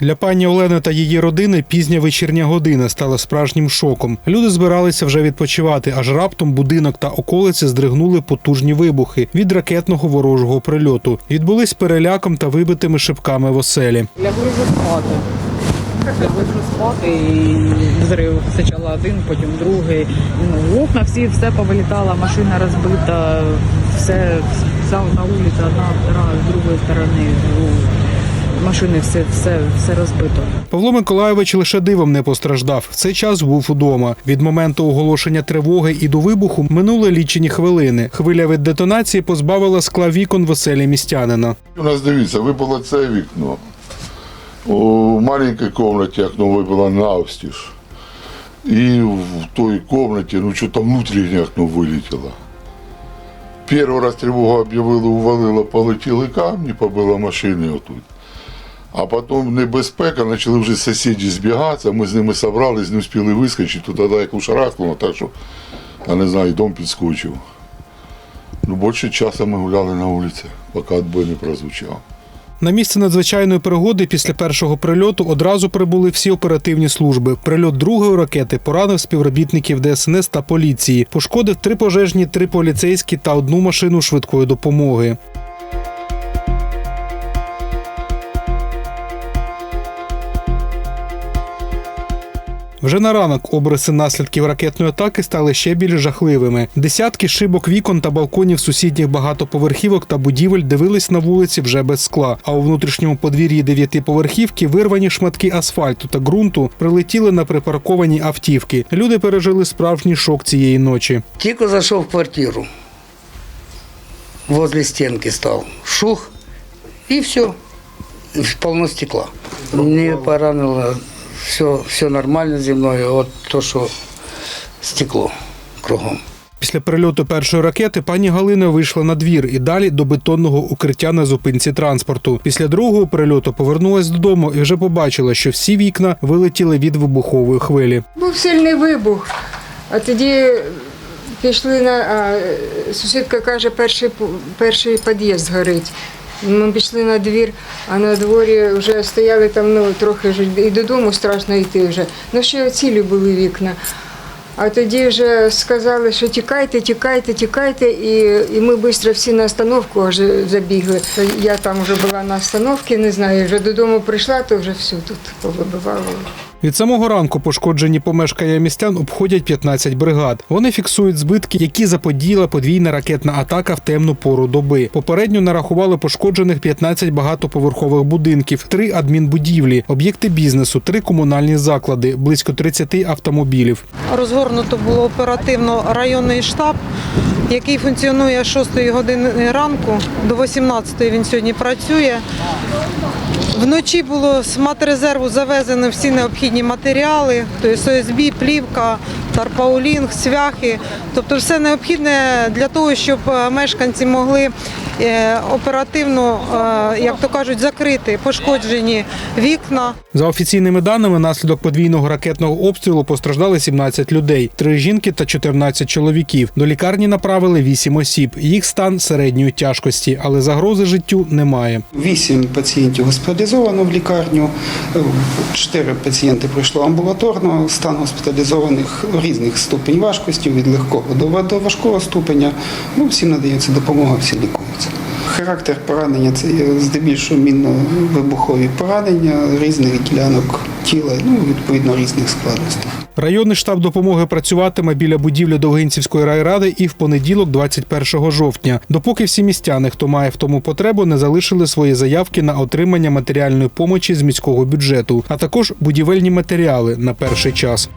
Для пані Олени та її родини пізня вечірня година стала справжнім шоком. Люди збиралися вже відпочивати, аж раптом будинок та околиці здригнули потужні вибухи від ракетного ворожого прильоту. Відбулись переляком та вибитими шибками в оселі. Лягли вже спати. Лягли вже спати і взрив спочатку один, потім другий. Ну, окна всі, все повилітало, машина розбита, все, вся на вулиці, одна, з другої сторони. Машини все, все, все розбито. Павло Миколайович лише дивом не постраждав. В цей час був удома. Від моменту оголошення тривоги і до вибуху минули лічені хвилини. Хвиля від детонації позбавила скла вікон в оселі містянина. У нас дивіться, випало це вікно. У маленькій кімнаті окно випало навстіж. І в той кімнаті, ну що там внутрішнє окно вилетіло. Перший раз тривогу об'явили, увалило, полетіли камні, побило машини отут. А потім небезпека, почали вже сусіди збігатися, ми з ними зібрались, не встигли вискочити, то тоді як ушарахнуло, так що, я не знаю, дом підскочив. Ну, більше часу ми гуляли на вулиці, поки отбой не прозвучав. На місце надзвичайної пригоди після першого прильоту одразу прибули всі оперативні служби. Прильот другої ракети поранив співробітників ДСНС та поліції. Пошкодив три пожежні, три поліцейські та одну машину швидкої допомоги. Вже на ранок обриси наслідків ракетної атаки стали ще більш жахливими. Десятки шибок вікон та балконів сусідніх багатоповерхівок та будівель дивились на вулиці вже без скла. А у внутрішньому подвір'ї дев'ятиповерхівки вирвані шматки асфальту та ґрунту прилетіли на припарковані автівки. Люди пережили справжній шок цієї ночі. Тільки зайшов в квартиру. Возле стенки стал. Шух. И все. Полно стекла. Не поранило. Все, все нормально зі мною. От то, що стекло кругом. Після прильоту першої ракети пані Галина вийшла на двір і далі до бетонного укриття на зупинці транспорту. Після другого прильоту повернулась додому і вже побачила, що всі вікна вилетіли від вибухової хвилі. Був сильний вибух, а тоді пішли на а, сусідка каже, перший перший під'їзд горить. Ми пішли на двір, а на дворі вже стояли там ну, трохи ж і додому страшно йти вже. Ну ще цілі були вікна. А тоді вже сказали, що тікайте, тікайте, тікайте, і, і ми швидко всі на остановку аж забігли. Я там вже була на остановці, не знаю, вже додому прийшла, то вже все тут повибивало. Від самого ранку пошкоджені помешкання містян обходять 15 бригад. Вони фіксують збитки, які заподіяла подвійна ракетна атака в темну пору доби. Попередньо нарахували пошкоджених 15 багатоповерхових будинків, три адмінбудівлі, об'єкти бізнесу, три комунальні заклади, близько 30 автомобілів. Розгорнуто було оперативно районний штаб, який функціонує з 6 години ранку до 18 він сьогодні працює. Вночі було з матрезерву завезено всі необхідні матеріали, тобто ОСБ, плівка, тарпаулінг, цвяхи, тобто все необхідне для того, щоб е, мешканці могли е, оперативно, е, як то кажуть, закрити пошкоджені вікна. За офіційними даними, наслідок подвійного ракетного обстрілу постраждали 17 людей, три жінки та 14 чоловіків. До лікарні направили 8 осіб. Їх стан середньої тяжкості, але загрози життю немає. Вісім пацієнтів госпіталізовано в лікарню, чотири пацієнти пройшло амбулаторно, стан госпіталізованих різних ступень важкості, від легкого до, важкого ступеня. Ну, всім надається допомога, всі лікуються. Характер поранення це є здебільшого мінно-вибухові поранення різних ділянок тіла, ну, відповідно різних складностей. Районний штаб допомоги працюватиме біля будівлі Довгинцівської райради і в понеділок, 21 жовтня, допоки всі містяни, хто має в тому потребу, не залишили свої заявки на отримання матеріальної помочі з міського бюджету, а також будівельні матеріали на перший час.